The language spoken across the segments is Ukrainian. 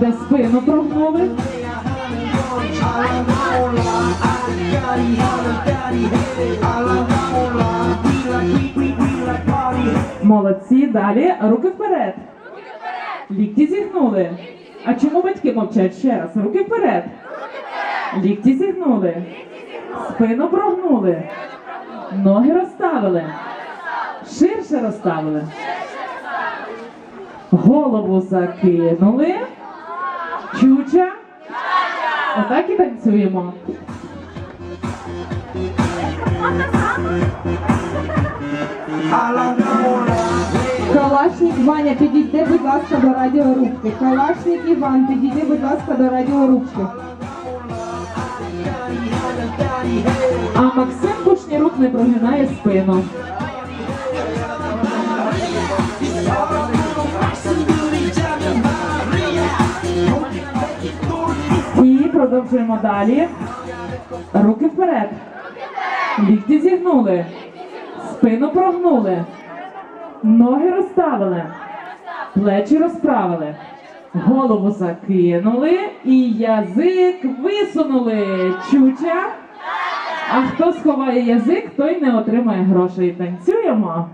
де спину прогнули. Молодці, далі руки вперед. Лікті зігнули. А чому батьки мовчать ще раз? Руки вперед. Лікті зігнули. Спину прогнули. Ноги розставили. Ширше розставили. Голову закинули. Чуча. Отак і танцюємо. Калашник Ваня, підійди, будь ласка, до радіорубки. Калашник Іван, підійди, будь ласка, до радіорубки. А Максим Кучнірук не прогинає спину. Продовжуємо далі. Руки вперед. Лікті зігнули. Спину прогнули. Ноги розставили. Плечі розправили. Голову закинули і язик висунули. Чуча. А хто сховає язик, той не отримає грошей. Танцюємо.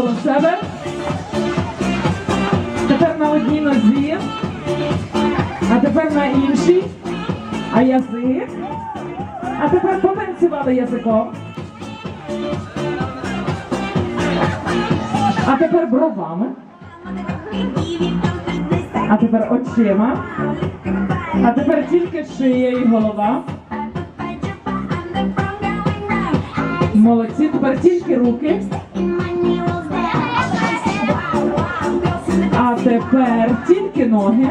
Навколо себе. Тепер на одній нозі, а тепер на іншій. А язик. А тепер потанцювали язиком. А тепер бровами. А тепер очима. А тепер тільки шия і голова. Молодці, тепер тільки руки. Тепер тільки ноги.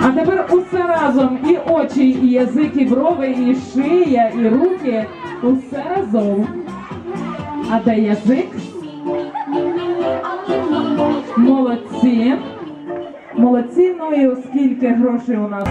А тепер усе разом і очі, і язик, і брови, і шия, і руки. Усе разом. А де язик? Молодці. Молодці, ну і оскільки грошей у нас